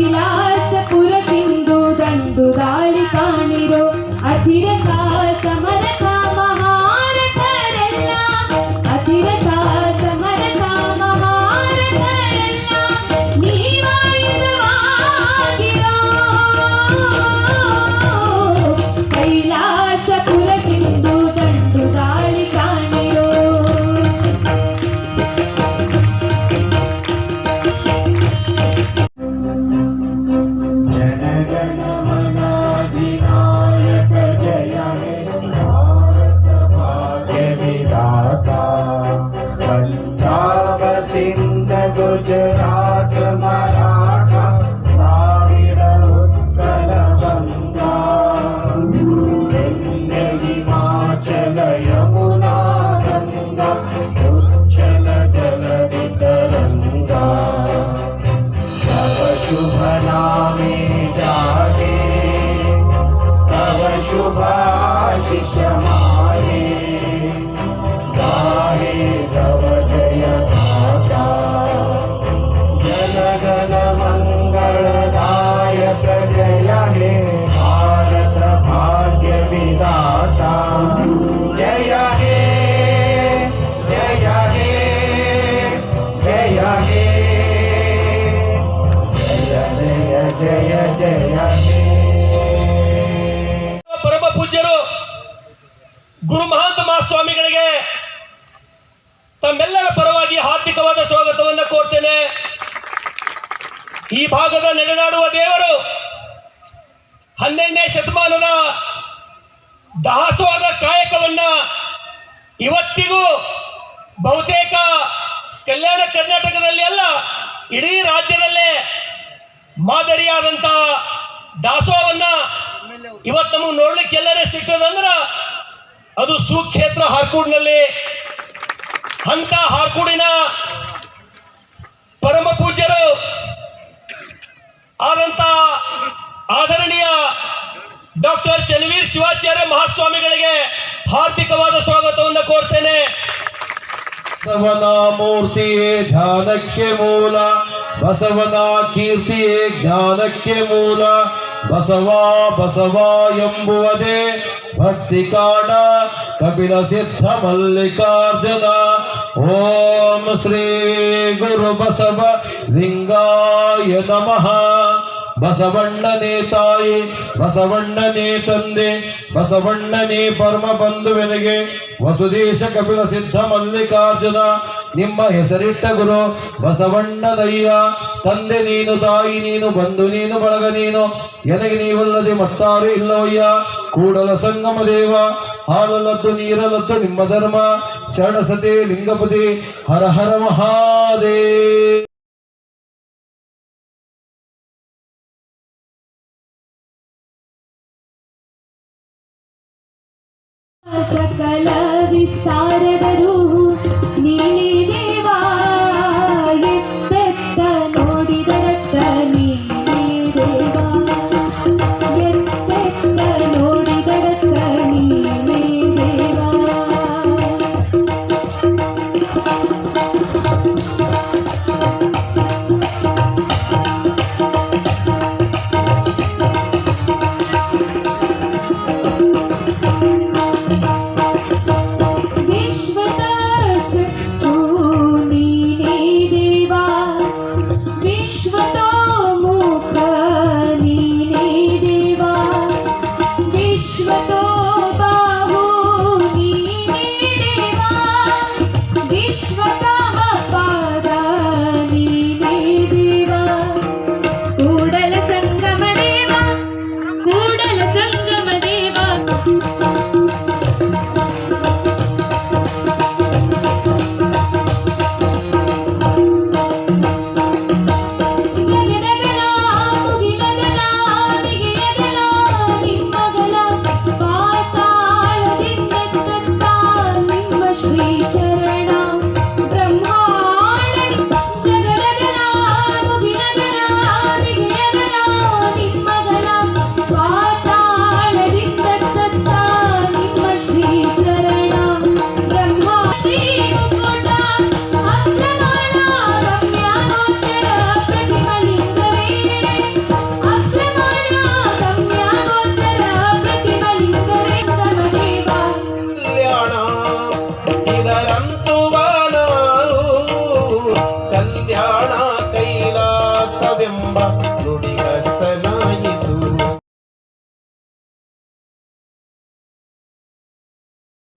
লীলা ತಮ್ಮೆಲ್ಲರ ಪರವಾಗಿ ಹಾರ್ದಿಕವಾದ ಸ್ವಾಗತವನ್ನು ಕೋರ್ತೇನೆ. ಈ ಭಾಗದ ನಡೆದಾಡುವ ದೇವರು ಹನ್ನೆರಡನೇ ಶತಮಾನದ ದಾಸವಾದ ಕಾಯಕವನ್ನ ಇವತ್ತಿಗೂ ಬಹುತೇಕ ಕಲ್ಯಾಣ ಕರ್ನಾಟಕದಲ್ಲಿ ಅಲ್ಲ, ಇಡೀ ರಾಜ್ಯದಲ್ಲೇ ಮಾದರಿಯಾದಂತ ದಾಸೋಹವನ್ನ ಇವತ್ತು ನಮಗೆ ನೋಡ್ಲಿಕ್ಕೆ ಎಲ್ಲರೇ ಸಿಗ್ತದಂದ್ರ ಅದು ಸುಕ್ಷೇತ್ರ ಹಾರ್ಕೂಡ್ನಲ್ಲಿ ಅಂತ ಹಾಕುಡಿನ ಪರಮ ಪೂಜ್ಯರು ಆದಂತ ಆದರಣೀಯ ಡಾಕ್ಟರ್ ಚನ್ನವೀರ್ ಶಿವಾಚಾರ್ಯ ಮಹಾಸ್ವಾಮಿಗಳಿಗೆ ಹಾರ್ದಿಕವಾದ ಸ್ವಾಗತವನ್ನು ಕೋರ್ತೇನೆ. ಬಸವನ ಮೂರ್ತಿಯೇ ಧ್ಯಾನಕ್ಕೆ ಮೂಲ ಬಸವನ ಕೀರ್ತಿಯೇ ಜ್ಞಾನಕ್ಕೆ ಮೂಲ ಬಸವ ಬಸವ ಎಂಬುವುದೇ ಭಕ್ತಿ ಕಾಡ, ಕಪಿಲ ಸಿದ್ಧ ಮಲ್ಲಿಕಾರ್ಜುನ. ಓಂ ಶ್ರೀ ಗುರು ಬಸವ ಲಿಂಗಾಯ ನಮಃ. ಬಸವಣ್ಣನೇ ತಾಯಿ, ಬಸವಣ್ಣನೇ ತಂದೆ, ಬಸವಣ್ಣನೇ ಪರಮ ಬಂಧುವಿನಿಗೆ. ವಸುದೇಶ ಕಪಿಲ ಸಿದ್ಧ ಮಲ್ಲಿಕಾರ್ಜುನ, ನಿಮ್ಮ ಹೆಸರಿಟ್ಟ ಗುರು ಬಸವಣ್ಣನಯ್ಯ. ತಂದೆ ನೀನು, ತಾಯಿ ನೀನು, ಬಂಧು ನೀನು, ಬಳಗ ನೀನು ಎನಗೆ ನೀವಲ್ಲದೆ ಮತ್ತಾರು ಇಲ್ಲವಯ್ಯ ಕೂಡಲ ಸಂಗಮ ದೇವ ಹಾಲಲದ್ದು ನೀರಲದ್ದು ನಿಮ್ಮ ಧರ್ಮ, ಶರಣಸತೆ, ಲಿಂಗಪತಿ, ಹರ ಹರ ಮಹಾದೇ ಸಕಲ ವಿಸ್ತಾರದರು ನೀನೇ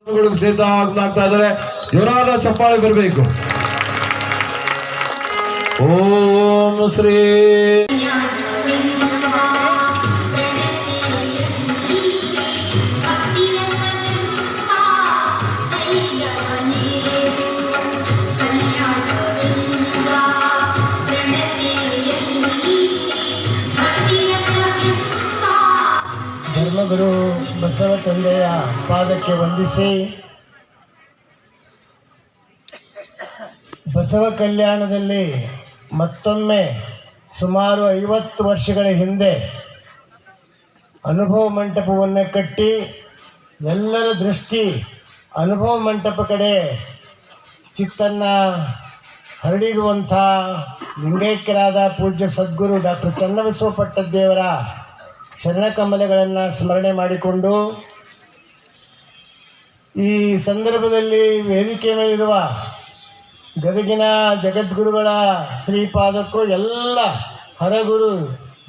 ಸಿದ್ಧ ಆಗ್ತಾ ಇದ್ದಾರೆ. ಜೋರಾದ ಚಪ್ಪಾಳೆ ಬರಬೇಕು. ಓಂ ಶ್ರೀ ಬಸವ ತಂದೆಯ ಪಾದಕ್ಕೆ ವಂದಿಸಿ, ಬಸವ ಕಲ್ಯಾಣದಲ್ಲಿ ಮತ್ತೊಮ್ಮೆ ಸುಮಾರು ಐವತ್ತು ವರ್ಷಗಳ ಹಿಂದೆ ಅನುಭವ ಮಂಟಪವನ್ನು ಕಟ್ಟಿ, ಎಲ್ಲರ ದೃಷ್ಟಿ ಅನುಭವ ಮಂಟಪ ಕಡೆ ಚಿತ್ತನ್ನು ಹರಡಿರುವಂಥ ಲಿಂಗೈಕ್ಯರಾದ ಪೂಜ್ಯ ಸದ್ಗುರು ಡಾಕ್ಟರ್ ಚನ್ನಬಸವ ಪಟ್ಟದ್ದೇವರ ಶರಣಕಮಲಗಳನ್ನು ಸ್ಮರಣೆ ಮಾಡಿಕೊಂಡು ಈ ಸಂದರ್ಭದಲ್ಲಿ ವೇದಿಕೆ ಮೇಲಿರುವ ಗದಗಿನ ಜಗದ್ಗುರುಗಳ ಶ್ರೀಪಾದಕ್ಕೂ ಎಲ್ಲ ಹರಗುರು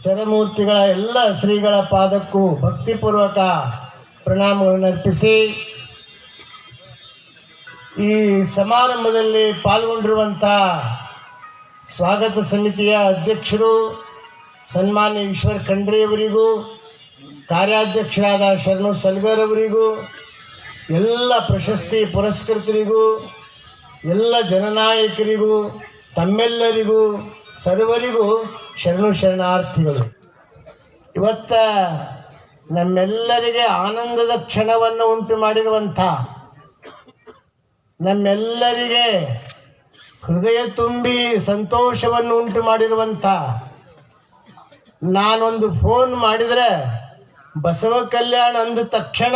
ಚರಮೂರ್ತಿಗಳ ಎಲ್ಲ ಶ್ರೀಗಳ ಪಾದಕ್ಕೂ ಭಕ್ತಿಪೂರ್ವಕ ಪ್ರಣಾಮಗಳನ್ನು ಅರ್ಪಿಸಿ ಈ ಸಮಾರಂಭದಲ್ಲಿ ಪಾಲ್ಗೊಂಡಿರುವಂಥ ಸ್ವಾಗತ ಸಮಿತಿಯ ಅಧ್ಯಕ್ಷರು ಸನ್ಮಾನ್ಯ ಈಶ್ವರ್ ಖಂಡ್ರೆಯವರಿಗೂ ಕಾರ್ಯಾಧ್ಯಕ್ಷರಾದ ಶರಣು ಸಲ್ಗರ್ ಎಲ್ಲ ಪ್ರಶಸ್ತಿ ಪುರಸ್ಕೃತರಿಗೂ, ಎಲ್ಲ ಜನನಾಯಕರಿಗೂ, ತಮ್ಮೆಲ್ಲರಿಗೂ, ಸರ್ವರಿಗೂ ಶರಣು ಶರಣಾರ್ಥಿಗಳು. ಇವತ್ತ ನಮ್ಮೆಲ್ಲರಿಗೆ ಆನಂದದ ಕ್ಷಣವನ್ನು ಉಂಟು ಮಾಡಿರುವಂಥ ನಮ್ಮೆಲ್ಲರಿಗೆ ಹೃದಯ ತುಂಬಿ ಸಂತೋಷವನ್ನು ಉಂಟು ಮಾಡಿರುವಂಥ ನಾನೊಂದು ಫೋನ್ ಮಾಡಿದರೆ, ಬಸವ ಕಲ್ಯಾಣ ಅಂದ ತಕ್ಷಣ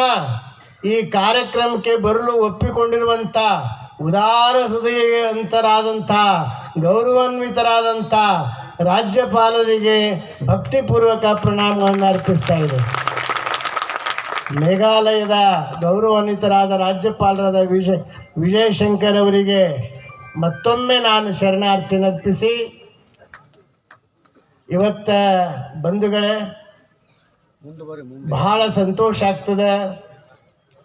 ಈ ಕಾರ್ಯಕ್ರಮಕ್ಕೆ ಬರಲು ಒಪ್ಪಿಕೊಂಡಿರುವಂಥ ಉದಾರ ಹೃದಯವಂತರಾದಂಥ, ಗೌರವಾನ್ವಿತರಾದಂಥ ರಾಜ್ಯಪಾಲರಿಗೆ ಭಕ್ತಿಪೂರ್ವಕ ಪ್ರಣಾಮವನ್ನು ಅರ್ಪಿಸ್ತಾ ಇದೆ ಮೇಘಾಲಯದ ಗೌರವಾನ್ವಿತರಾದ ರಾಜ್ಯಪಾಲರಾದ ವಿಜಯ್, ವಿಜಯಶಂಕರ್ ಅವರಿಗೆ ಮತ್ತೊಮ್ಮೆ ನಾನು ಶರಣಾರ್ಥಿ ಅರ್ಪಿಸಿ ಇವತ್ತ ಬಂಧುಗಳೇ, ಬಹಳ ಸಂತೋಷ ಆಗ್ತದೆ,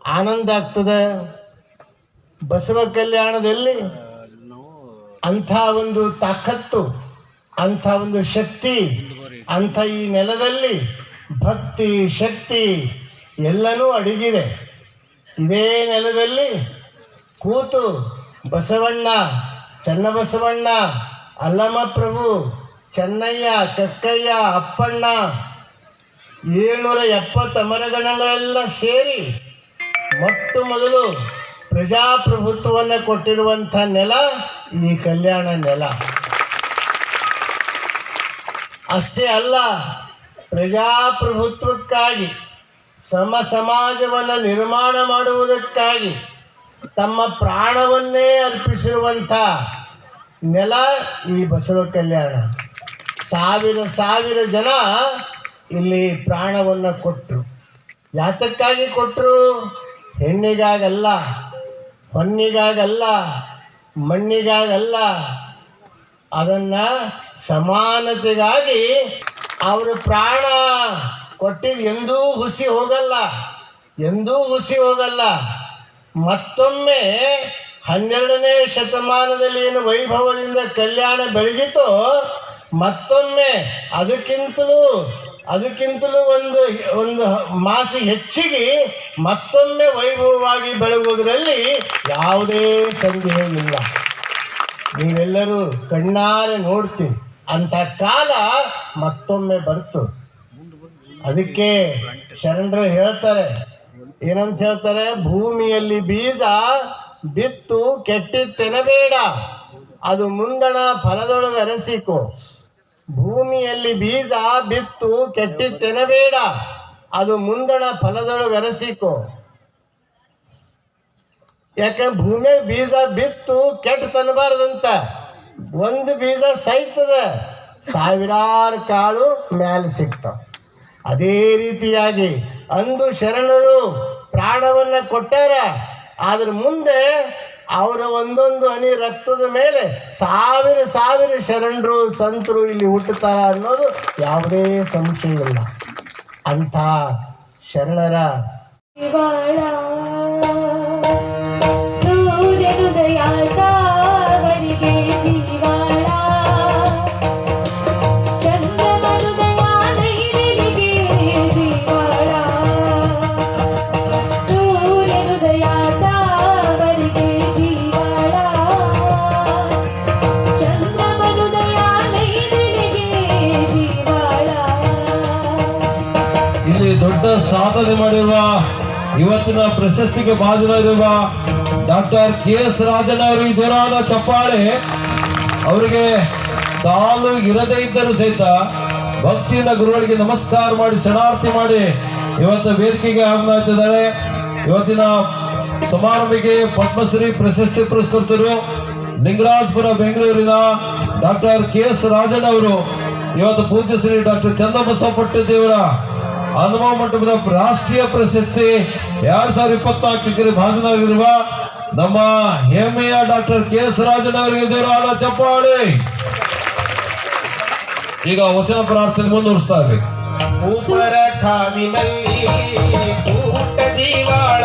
ಆನಂದ ಆಗ್ತದೆ. ಬಸವ ಕಲ್ಯಾಣದಲ್ಲಿ ಅಂಥ ಒಂದು ತಾಕತ್ತು, ಅಂಥ ಒಂದು ಶಕ್ತಿ, ಅಂಥ ಈ ನೆಲದಲ್ಲಿ ಭಕ್ತಿ, ಶಕ್ತಿ ಎಲ್ಲನೂ ಅಡಗಿದೆ. ಇದೇ ನೆಲದಲ್ಲಿ ಕೂತು ಬಸವಣ್ಣ, ಚನ್ನಬಸವಣ್ಣ ಅಲ್ಲಮ ಪ್ರಭು ಚೆನ್ನಯ್ಯ, ಕಕ್ಕಯ್ಯ, ಅಪ್ಪಣ್ಣ, ಏಳ್ನೂರ ಎಪ್ಪತ್ತು ಮರಗಣಗಳೆಲ್ಲ ಸೇರಿ ಮೊಟ್ಟ ಮೊದಲು ಪ್ರಜಾಪ್ರಭುತ್ವವನ್ನು ಕೊಟ್ಟಿರುವಂಥ ನೆಲ ಈ ಕಲ್ಯಾಣ ನೆಲ. ಅಷ್ಟೇ ಅಲ್ಲ, ಪ್ರಜಾಪ್ರಭುತ್ವಕ್ಕಾಗಿ, ಸಮ ಸಮಾಜವನ್ನು ನಿರ್ಮಾಣ ಮಾಡುವುದಕ್ಕಾಗಿ, ತಮ್ಮ ಪ್ರಾಣವನ್ನೇ ಅರ್ಪಿಸಿರುವಂಥ ನೆಲ ಈ ಬಸವ ಕಲ್ಯಾಣ. ಸಾವಿರ ಸಾವಿರ ಜನ ಇಲ್ಲಿ ಪ್ರಾಣವನ್ನು ಕೊಟ್ಟರು ಯಾತಕ್ಕಾಗಿ ಕೊಟ್ಟರು ಹೆಣ್ಣಿಗಾಗಲ್ಲ, ಹೊನ್ನಿಗಾಗಲ್ಲ, ಮಣ್ಣಿಗಾಗಲ್ಲ. ಅದನ್ನು ಸಮಾನತೆಗಾಗಿ ಅವರು ಪ್ರಾಣ ಕೊಟ್ಟಿದ್ದು ಎಂದೂ ಹುಸಿ ಹೋಗಲ್ಲ, ಎಂದೂ ಹುಸಿ ಹೋಗಲ್ಲ. ಮತ್ತೊಮ್ಮೆ ಹನ್ನೆರಡನೇ ಶತಮಾನದಲ್ಲಿ ಏನು ವೈಭವದಿಂದ ಕಲ್ಯಾಣ ಬೆಳಗಿತೋ ಮತ್ತೊಮ್ಮೆ ಅದಕ್ಕಿಂತಲೂ ಅದಕ್ಕಿಂತಲೂ ಒಂದು ಒಂದು ಮಾಸಿ ಹೆಚ್ಚಿಗೆ ಮತ್ತೊಮ್ಮೆ ವೈಭವವಾಗಿ ಬೆಳಗುವುದರಲ್ಲಿ ಯಾವುದೇ ಸಂದೇಹವಿಲ್ಲ ನೀವೆಲ್ಲರೂ ಕಣ್ಣಾರೆ ನೋಡ್ತೀವಿ ಅಂಥ ಕಾಲ ಮತ್ತೊಮ್ಮೆ ಬರ್ತು ಅದಕ್ಕೆ ಶರಣರು ಹೇಳ್ತಾರೆ, ಏನಂತ ಹೇಳ್ತಾರೆ, ಭೂಮಿಯಲ್ಲಿ ಬೀಜ ಬಿತ್ತು ಕೆಟ್ಟಿತ್ತೆನಬೇಡ. ಅದು ಮುಂದಣ ಫಲದೊಳಗೆ ಅರಸಿಕೋ. ಭೂಮಿಯಲ್ಲಿ ಬೀಜ ಬಿತ್ತು ಕೆಟ್ಟಿತ್ತೆನಬೇಡ ಅದು ಮುಂದಣ ಫಲದೊಳಗೆ ಅರಸಿಕೊ. ಯಾಕೆ ಭೂಮಿ ಬೀಜ ಬಿತ್ತು ಕೆಟ್ಟ ತನಬಾರದಂತ ಒಂದು ಬೀಜ ಸೈತದ. ಸಾವಿರಾರು ಕಾಳು ಮ್ಯಾಲೆ ಸಿಗ್ತಾವ ಅದೇ ರೀತಿಯಾಗಿ ಅಂದು ಶರಣರು ಪ್ರಾಣವನ್ನ ಕೊಟ್ಟಾರ. ಆದ್ರ ಮುಂದೆ ಅವರ ಒಂದೊಂದು ಹನಿ ರಕ್ತದ ಮೇಲೆ ಸಾವಿರ ಸಾವಿರ ಶರಣರು ಸಂತರು ಇಲ್ಲಿ ಹುಟ್ಟುತ್ತಾರ ಅನ್ನೋದು ಯಾವುದೇ ಸಂಶಯವಿಲ್ಲ. ಅಂಥ ಶರಣರ ಸಾಧನೆ ಮಾಡಿರುವ ಇವತ್ತಿನ ಪ್ರಶಸ್ತಿಗೆ ಭಾಜನರಿರುವ ಡಾಕ್ಟರ್ ಕೆ ಎಸ್ ರಾಜಣ್ಣ ಅವರಿಗೆ ಜೋರಾದ ಚಪ್ಪಾಳೆ. ಅವರಿಗೆ ಕಾಲು ಇರದೇ ಇದ್ದರೂ ಸಹಿತ ಭಕ್ತಿಯಿಂದ ಗುರುಗಳಿಗೆ ನಮಸ್ಕಾರ ಮಾಡಿ ಶರಣಾರ್ಥಿ ಮಾಡಿ ಇವತ್ತು ವೇದಿಕೆಗೆ ಆಗ್ತಿದ್ದಾರೆ ಇವತ್ತಿನ ಸಮಾರಂಭಕ್ಕೆ ಪದ್ಮಶ್ರೀ ಪ್ರಶಸ್ತಿ ಪುರಸ್ಕೃತರು ಲಿಂಗರಾಜ್ಪುರ ಬೆಂಗಳೂರಿನ ಡಾಕ್ಟರ್ ಕೆ ಎಸ್ ರಾಜಣ್ಣ ಅವರು ಇವತ್ತು ಪೂಜ್ಯ ಶ್ರೀ ಡಾಕ್ಟರ್ ಚಂದ್ರಬಸವ ದೇವರ ಅನುಭವ ಮಂಟಪದ ರಾಷ್ಟ್ರೀಯ ಪ್ರಶಸ್ತಿ ಎರಡ್ ಸಾವಿರದ ಇಪ್ಪತ್ನಾಲ್ಕಕ್ಕೆ ಭಾಜನರಾಗಿರುವ ನಮ್ಮ ಹೆಮ್ಮೆಯ ಡಾಕ್ಟರ್ ಕೆ ಎಸ್ ರಾಜಣ್ಣ ಅವರಿಗೆ ಜೋರಾದ ಚಪ್ಪಾಳೆ. ಈಗ ವಚನ ಪ್ರಾರ್ಥನೆ ಮುಂದುವರಿಸ್ತಾ ಇರ್ಬೇಕು ಜೀವಾಳ